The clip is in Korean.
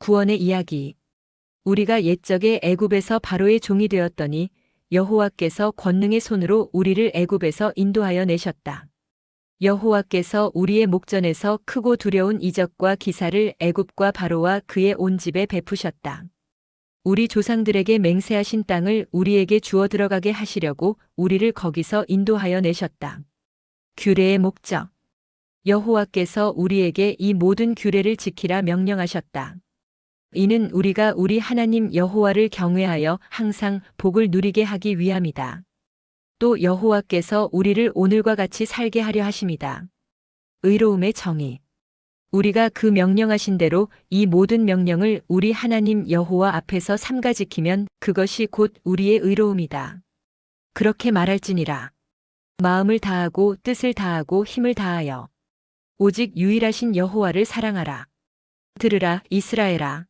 구원의 이야기. 우리가 옛적에 애굽에서 바로의 종이 되었더니 여호와께서 권능의 손으로 우리를 애굽에서 인도하여 내셨다. 여호와께서 우리의 목전에서 크고 두려운 이적과 기사를 애굽과 바로와 그의 온 집에 베푸셨다. 우리 조상들에게 맹세하신 땅을 우리에게 주어 들어가게 하시려고 우리를 거기서 인도하여 내셨다. 규례의 목적. 여호와께서 우리에게 이 모든 규례를 지키라 명령하셨다. 이는 우리가 우리 하나님 여호와를 경외하여 항상 복을 누리게 하기 위함이다. 또 여호와께서 우리를 오늘과 같이 살게 하려 하심이다. 의로움의 정의. 우리가 그 명령하신 대로 이 모든 명령을 우리 하나님 여호와 앞에서 삼가 지키면 그것이 곧 우리의 의로움이다. 그렇게 말할지니라. 마음을 다하고 뜻을 다하고 힘을 다하여 오직 유일하신 여호와를 사랑하라. 들으라 이스라엘아